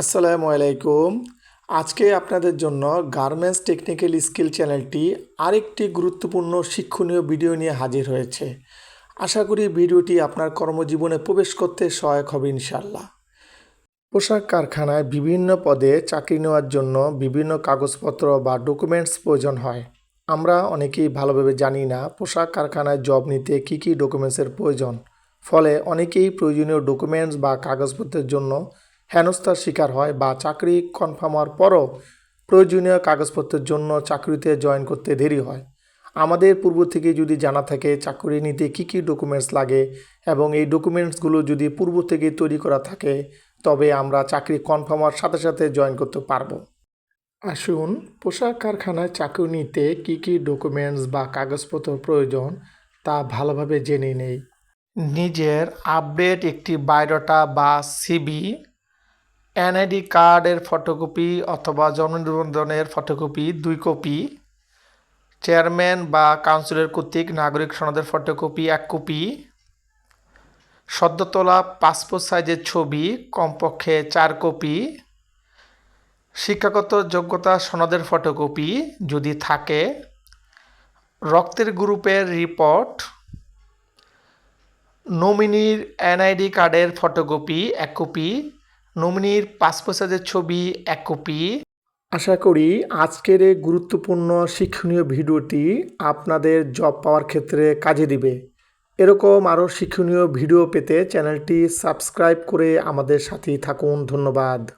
আসসালামু আলাইকুম। আজকে আপনাদের জন্য গার্মেন্টস টেকনিক্যাল স্কিল চ্যানেলটি আরেকটি গুরুত্বপূর্ণ শিক্ষণীয় ভিডিও নিয়ে হাজির হয়েছে। আশা করি ভিডিওটি আপনার কর্মজীবনে প্রবেশ করতে সহায়ক হবে ইনশাল্লাহ পোশাক কারখানায় বিভিন্ন পদে চাকরি নেওয়ার জন্য বিভিন্ন কাগজপত্র বা ডকুমেন্টস প্রয়োজন হয়। আমরা অনেকেই ভালোভাবে জানি না পোশাক কারখানায় জব নিতে কী কী ডকুমেন্টসের প্রয়োজন। ফলে অনেকেই প্রয়োজনীয় ডকুমেন্টস বা কাগজপত্রের জন্য হেনস্থার শিকার হয় বা চাকরি কনফার্ম হওয়ার পরও প্রয়োজনীয় কাগজপত্রের জন্য চাকরিতে জয়েন করতে দেরি হয়। আমাদের পূর্ব থেকে যদি জানা থাকে চাকরি নিতে কী কী ডকুমেন্টস লাগে এবং এই ডকুমেন্টসগুলো যদি পূর্ব থেকে তৈরি করা থাকে, তবে আমরা চাকরি কনফার্ম হওয়ার সাথে সাথে জয়েন করতে পারব। আসুন, পোশাক কারখানায় চাকরি নিতে কী কী ডকুমেন্টস বা কাগজপত্র প্রয়োজন তা ভালোভাবে জেনে নেই। নিজের আপডেট একটি বায়োডাটা বা সিবি এনআইডি কার্ডের ফটোকপি অথবা জন্ম নিবন্ধনের ফটোকপি, দুই কপি। চেয়ারম্যান বা কাউন্সিলর কর্তৃক নাগরিক সনদের ফটোকপি, এক কপি। সদ্য তোলা পাসপোর্ট সাইজের ছবি, কমপক্ষে চার কপি। শিক্ষাগত যোগ্যতা সনদের ফটোকপি যদি থাকে। রক্তের গ্রুপের রিপোর্ট। নমিনির এনআইডি কার্ডের ফটোকপি, এক কপি। নমিনির পাসপোসাজের ছবি, এক কপি। আশা করি আজকের এই গুরুত্বপূর্ণ শিক্ষণীয় ভিডিওটি আপনাদের জব পাওয়ার ক্ষেত্রে কাজে দিবে। এরকম আরও শিক্ষণীয় ভিডিও পেতে চ্যানেলটি সাবস্ক্রাইব করে আমাদের সাথেই থাকুন। ধন্যবাদ।